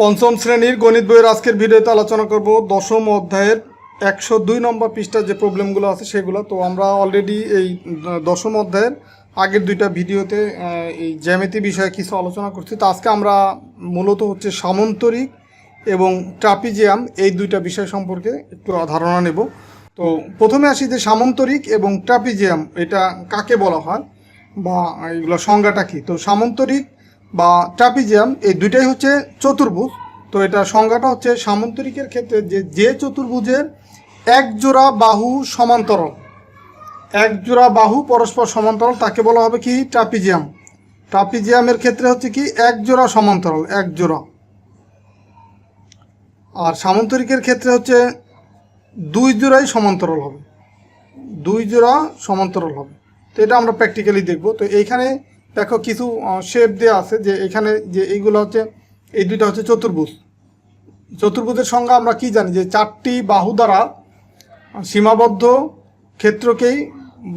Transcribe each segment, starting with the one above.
পঞ্চম শ্রেণির গণিত বইয়ের আজকের ভিডিওতে আলোচনা করব দশম অধ্যায়ের একশো দুই নম্বর পৃষ্ঠার যে প্রবলেমগুলো আছে সেগুলো। তো আমরা অলরেডি এই দশম অধ্যায়ের আগের দুইটা ভিডিওতে এই জ্যামিতি বিষয়ে কিছু আলোচনা করছি। তো আজকে আমরা মূলত হচ্ছে সামন্তরিক এবং ট্রাপিজিয়াম এই দুইটা বিষয় সম্পর্কে একটু ধারণা নেব। তো প্রথমে আসি যে সামন্তরিক এবং ট্রাপিজিয়াম, এটা কাকে বলা হয় বা এগুলো সংজ্ঞাটা কী? তো সামন্তরিক বা ট্রাপিজিয়াম, এই দুইটাই হচ্ছে চতুর্ভুজ। তো এটা সংজ্ঞাটা হচ্ছে সামন্তরিকের ক্ষেত্রে যে যে চতুর্ভুজের এক জোড়া বাহু সমান্তরাল। এক জোড়া বাহু পরস্পর সমান্তরাল, তাকে বলা হবে কি? ট্রাপিজিয়াম। ট্রাপিজিয়ামের ক্ষেত্রে হচ্ছে কি? এক জোড়া সমান্তরাল, এক জোড়া। আর সামন্তরিকের ক্ষেত্রে হচ্ছে দুই জোড়াই সমান্তরাল হবে। দুই জোড়া সমান্তরাল হবে। তো এটা আমরা প্র্যাকটিক্যালি দেখব। তো এইখানে দেখো, কিছু শেপ দেওয়া আছে যে এখানে যে এইগুলো হচ্ছে, এই দুইটা হচ্ছে চতুর্ভুজ। চতুর্ভুজের সংজ্ঞা আমরা কি জানি? যে চারটি বাহু দ্বারা সীমাবদ্ধ ক্ষেত্রকেই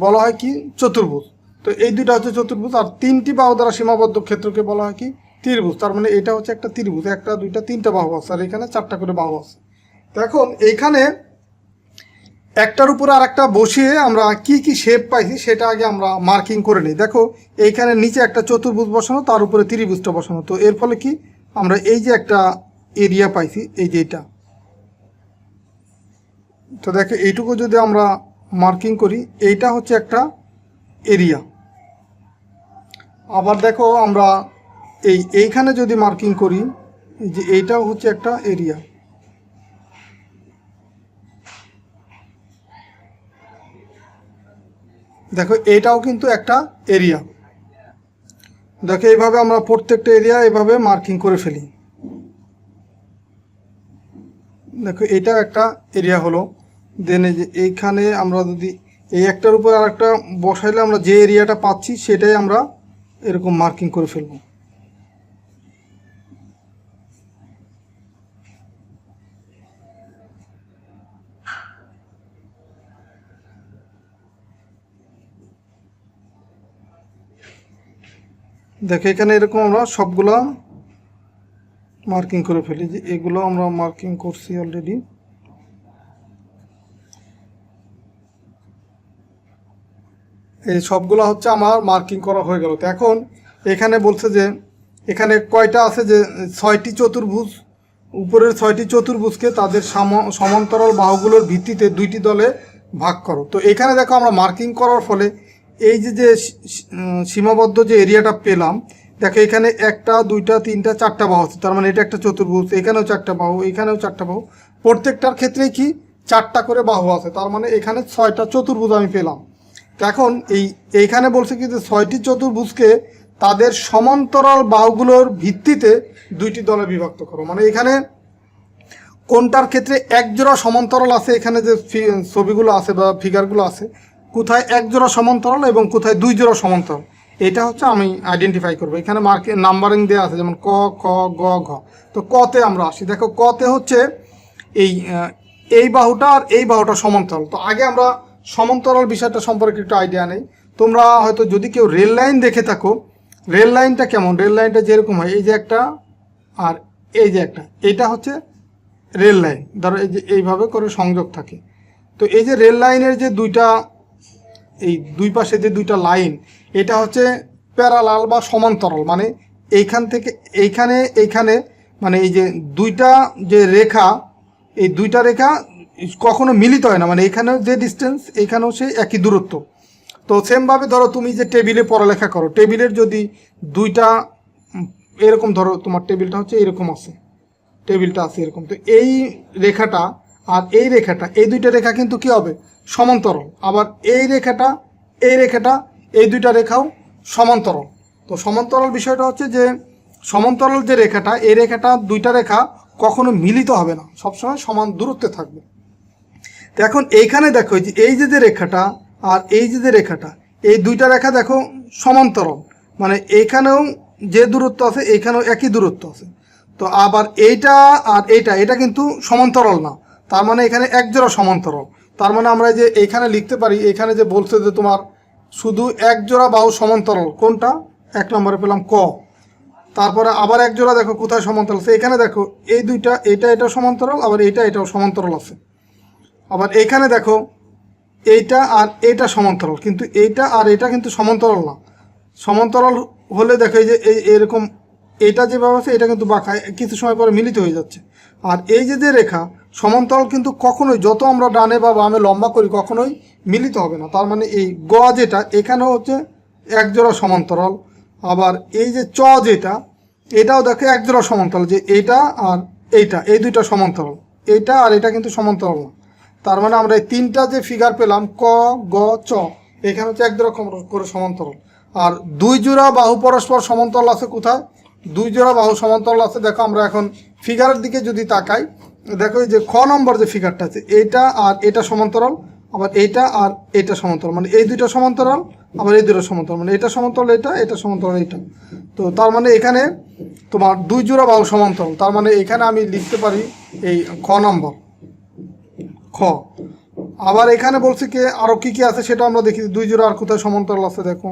বলা হয় কি? চতুর্ভুজ। তো এই দুইটা হচ্ছে চতুর্ভুজ, আর তিনটি বাহু দ্বারা সীমাবদ্ধ ক্ষেত্রকে বলা হয় কি? ত্রিভুজ। তার মানে এটা হচ্ছে একটা ত্রিভুজ, একটা, দুইটা, তিনটা বাহু আছে, আর এখানে চারটা করে বাহু আছে। এখন এইখানে একটার উপরে আর একটা বসিয়ে আমরা কি কি শেপ পাইছি সেটা আগে আমরা মার্কিং করে নিই। দেখো, এইখানে নিচে একটা চতুর্ভুজ বসানো, তার উপরে ত্রিভুজটা বসানো। তো এর ফলে কি? আমরা এই যে একটা এরিয়া পাইছি, এই যে এটা। তো দেখো, এইটুকু যদি আমরা মার্কিং করি, এইটা হচ্ছে একটা এরিয়া আবার দেখো, আমরা এই, এইখানে যদি মার্কিং করি, যে এইটাও হচ্ছে একটা এরিয়া দেখো, এটাও কিন্তু একটা এরিয়া দেখো, এইভাবে আমরা প্রত্যেকটা এরিয়া এভাবে মার্কিং করে ফেলি। দেখো এটা একটা এরিয়া হলো। দেন এইখানে আমরা যদি এই একটার উপর আর একটা বসাইলে আমরা যে এরিয়াটা পাচ্ছি, সেটাই আমরা এরকম মার্কিং করে ফেলব। দেখো, এখানে এরকম আমরা সবগুলা মার্কিং করে ফেলি যে এগুলো আমরা মার্কিং করছি অলরেডি এই সবগুলো হচ্ছে আমার মার্কিং করা হয়ে গেল। তো এখন এখানে বলছে যে, এখানে কয়টা আছে যে, ছয়টি চতুর্ভুজ, উপরের ছয়টি চতুর্ভুজকে তাদের সাম- সমান্তরাল বাহুগুলোর ভিত্তিতে দুইটি দলে ভাগ করো। তো এখানে দেখো আমরা মার্কিং করার ফলে এই যে যে সীমাবদ্ধ যে এরিয়াটা পেলাম, দেখো এখানে একটা, দুইটা, তিনটা, চারটা বাহু আছে। তার মানে এটা একটা চতুর্ভুজ, এখানেও চারটা বাহু, এখানেও চারটা বাহু। প্রত্যেকটার ক্ষেত্রেই কি চারটা করে বাহু আছে। তার মানে এখানে ছয়টা চতুর্ভুজ আমি পেলাম। এখন এই, এইখানে বলছে কি যে ছয়টি চতুর্ভুজকে তাদের সমান্তরাল বাহুগুলোর ভিত্তিতে দুইটি দলে বিভক্ত করো। মানে এখানে কোনটার ক্ষেত্রে একজোড়া সমান্তরাল আছে, এখানে যে ছবিগুলো আছে বা ফিগারগুলো আছে কোথায় এক জোড়া সমান্তরাল এবং কোথায় দুই জোড়া সমান্তরাল। এটা হচ্ছে আমি আইডেন্টিফাই করব। এখানে মার্কে নাম্বারিং দেওয়া আছে, যেমন ক খ গ, ঘ। তো কতে আমরা আসি। দেখো, কতে হচ্ছে এই এই বাহুটা আর এই বাহুটা সমান্তরাল। তো আগে আমরা সমান্তরাল বিষয়টা সম্পর্কে একটু আইডিয়া নেই। তোমরা হয়তো যদি কেউ রেল লাইন দেখে থাকো, রেল লাইনটা কেমন? রেল লাইনটা যেরকম হয়, এই যে একটা আর এই যে একটা। এইটা হচ্ছে রেল লাইন। ধরো এই যে এইভাবে করে সংযোগ থাকে। তো এই যে রেল লাইনের যে দুইটা এই দুই পাশে যে দুইটা লাইন, এটা হচ্ছে প্যারালাল বা সমান্তরাল মানে এইখান থেকে এইখানে এইখানে মানে এই যে দুইটা যে রেখা, এই দুইটা রেখা কখনো মিলিত হয় না মানে এখানেও যে ডিস্টেন্স এখানেও সেই একই দূরত্ব। তো সেমভাবে ধরো তুমি যে টেবিলে পড়ালেখা করো টেবিলের যদি দুইটা, এরকম ধরো তোমার টেবিলটা হচ্ছে এরকম আছে টেবিলটা আছে এরকম, তো এই রেখাটা আর এই রেখাটা, এই দুইটা রেখা কিন্তু কি হবে? সমান্তরাল। আবার এই রেখাটা এই রেখাটা, এই দুইটা রেখাও সমান্তরাল। তো সমান্তরাল বিষয়টা হচ্ছে যে, সমান্তরাল যে রেখাটা, এই রেখাটা দুইটা রেখা কখনো মিলিত হবে না। সবসময় সমান দূরত্বে থাকবে। তো এখন এইখানে দেখো যে, এই যে যে রেখাটা আর এই যে যে রেখাটা, এই দুইটা রেখা দেখো সমান্তরাল। মানে এইখানেও যে দূরত্ব আছে, এইখানেও একই দূরত্ব আছে। তো আবার এইটা আর এইটা, এটা কিন্তু সমান্তরাল না। তার মানে এখানে এক জোড়া সমান্তরাল। তার মানে আমরা যে এইখানে লিখতে পারি এখানে যে বলছে যে তোমার শুধু এক জোড়া বাহু সমান্তরাল, কোনটা? এক নম্বরে পেলাম ক। তারপরে আবার এক জোড়া দেখো, কোথায় সমান্তরাল আছে? এখানে দেখো, এই দুইটা এটা এটা সমান্তরাল, আবার এইটা এটাও সমান্তরাল আছে। আবার এখানে দেখো, এইটা আর এইটা সমান্তরাল, কিন্তু এইটা আর এটা কিন্তু সমান্তরাল না। সমান্তরাল হলে দেখো এই যে এই এরকম এটা যেভাবে আছে, এটা কিন্তু বাঁকা, কিছু সময় পরে মিলিত হয়ে যাচ্ছে। আর এই যে যে রেখা, সমান্তরাল কিন্তু কখনোই যত আমরা ডানে বা বামে লম্বা করি কখনোই মিলিত হবে না। তার মানে এই গ যেটা, এখানেও হচ্ছে এক জোড়া সমান্তরাল। আবার এই যে চ যেটা, এটাও দেখে এক জোড়া সমান্তরাল যে এইটা আর এইটা, এই দুইটা সমান্তরাল। এইটা আর এটা কিন্তু সমান্তরাল না। তার মানে আমরা এই তিনটা যে ফিগার পেলাম, ক, গ, চ, এখানে হচ্ছে এক জোড়া করে সমান্তরাল। আর দুই জোড়া বাহু পরস্পর সমান্তরাল আছে কোথায়? দুই জোড়া বাহু সমান্তরাল আছে। দেখো আমরা এখন ফিগারের দিকে যদি তাকাই, দেখো এই যে খ নম্বর যে ফিগারটা আছে, এইটা আর এটা সমান্তরাল, আবার এইটা আর এটা সমান্তরাল মানে এই দুইটা সমান্তরাল, আবার এই দুটো সমান্তরাল মানে এটা সমান্তরাল এটা এটা সমান্তরাল এটা তো তার মানে এখানে তোমার দুই জোড়া বাহু সমান্তরাল, তার মানে এখানে আমি লিখতে পারি এই খ নম্বর, খ। আবার এখানে বলছি কি আরও কী কী আছে সেটা আমরা দেখি, দুই জোড়া আর কোথায় সমান্তরাল আছে দেখো।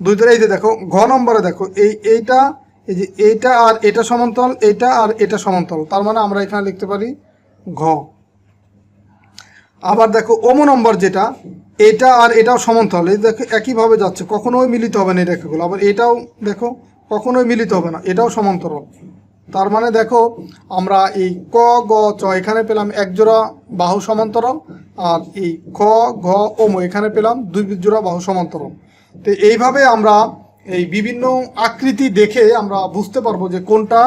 দুই জোড়া, এই যে দেখো ঘ নম্বরে দেখো, এই, এইটা এই যে এটা আর এটা সমান্তরাল এইটা আর এটা সমান্তরাল, তার মানে আমরা এখানে লিখতে পারি ঘ। আবার দেখো ওম নম্বর যেটা, এটা আর এটাও সমান্তরাল, এই দেখো একইভাবে যাচ্ছে, কখনোই মিলিত হবে না এই রেখাগুলো, আবার এটাও দেখো, কখনোই মিলিত হবে না, এটাও সমান্তরাল। তার মানে দেখো, আমরা এই ক, গ, চ, এখানে পেলাম এক জোড়া বাহু সমান্তরাল, আর এই খ, ঘ ওম এখানে পেলাম দুই জোড়া বাহু সমান্তরাল। তো এইভাবে আমরা এই বিভিন্ন আকৃতি দেখে আমরা বুঝতে পারব যে কোনটা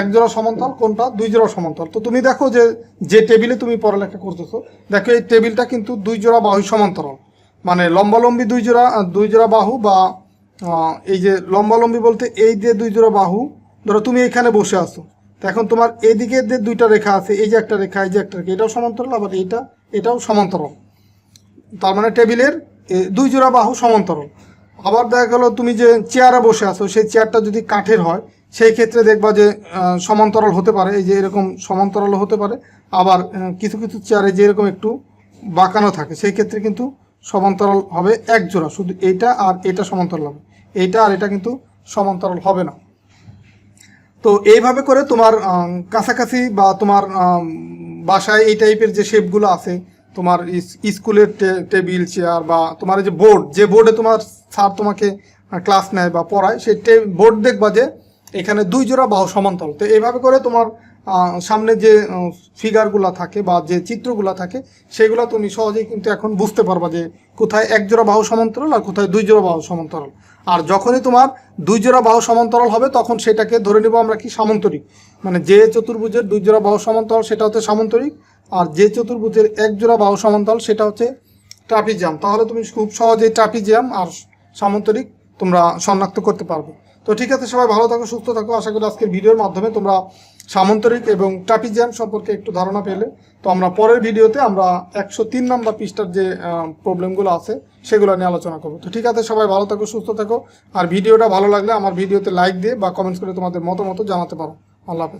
এক জোড়া সমান্তরাল, কোনটা দুই জোড়া সমান্তরাল। তো তুমি দেখো যে যে টেবিলে তুমি পড়ালেখা করতেছো, দেখো এই টেবিলটা কিন্তু দুই জোড়া বাহু সমান্তরাল। মানে লম্বালম্বি দুই জোড়া দুই জোড়া বাহু বা এই যে লম্বালম্বি বলতে এই যে দুই জোড়া বাহু, ধরো তুমি এখানে বসে আছো। তো এখন তোমার এদিকে যে দুইটা রেখা আছে, এই যে একটা রেখা, এই যে একটা রেখা, এটাও সমান্তরাল, আবার এইটা, এটাও সমান্তরাল। তার মানে টেবিলের দুই জোড়া বাহু সমান্তরাল। আবার দেখা গেলো তুমি যে চেয়ারে বসে আছো, সেই চেয়ারটা যদি কাঠের হয়, সেই ক্ষেত্রে দেখবা যে সমান্তরাল হতে পারে। এই যে এরকম সমান্তরাল হতে পারে। আবার কিছু কিছু চেয়ারে যে এরকম একটু বাঁকানো থাকে, সেই ক্ষেত্রে কিন্তু সমান্তরাল হবে এক জোড়া। শুধু এইটা আর এটা সমান্তরাল হবে। এইটা আর এটা কিন্তু সমান্তরাল হবে না। তো এইভাবে করে তোমার কাছাকাছি বা তোমার বাসায় এই টাইপের যে শেপগুলো আছে তোমার স্কুলের টেবিল, চেয়ার বা তোমার যে বোর্ড, যে বোর্ডে তোমার স্যার তোমাকে ক্লাস নেয় বা পড়ায়, সেই বোর্ড দেখবা যে এখানে দুই জোড়া বাহু সমান্তরাল। তো এইভাবে করে তোমার সামনে যে ফিগারগুলো থাকে বা যে চিত্রগুলো থাকে, সেগুলো তুমি সহজেই কিন্তু এখন বুঝতে পারবা যে কোথায় এক জোড়া বাহু সমান্তরাল আর কোথায় দুই জোড়া বাহু সমান্তরাল। আর যখনই তোমার দুই জোড়া বাহু সমান্তরাল হবে, তখন সেটাকে ধরে নেব আমরা কি সামন্তরিক। মানে যে চতুর্ভুজের দুই জোড়া বাহু সমান্তরাল, সেটা হচ্ছে সামন্তরিক। আর যে চতুর্ভুজের এক জোড়া বাহু সমান্তরাল, সেটা হচ্ছে ট্রাপিজিয়াম। তাহলে তুমি খুব সহজেই ট্রাপিজিয়াম আর সামন্তরিক তোমরা শনাক্ত করতে পারবে। তো ঠিক আছে, সবাই ভালো থাকো, সুস্থ থাকো। আশা করি আজকের ভিডিওর মাধ্যমে তোমরা সামন্তরিক এবং ট্রাপিজিয়াম সম্পর্কে একটু ধারণা পেলে। তো আমরা পরের ভিডিওতে আমরা একশো তিন নম্বর পৃষ্ঠার যে প্রবলেমগুলো আছে, সেগুলো নিয়ে আলোচনা করব। তো ঠিক আছে, সবাই ভালো থাকো, সুস্থ থাকো। আর ভিডিওটা ভালো লাগলে আমার ভিডিওতে লাইক দিয়ে বা কমেন্টস করে তোমাদের মতামত জানাতে পারো। আল্লাহ হাফেজ।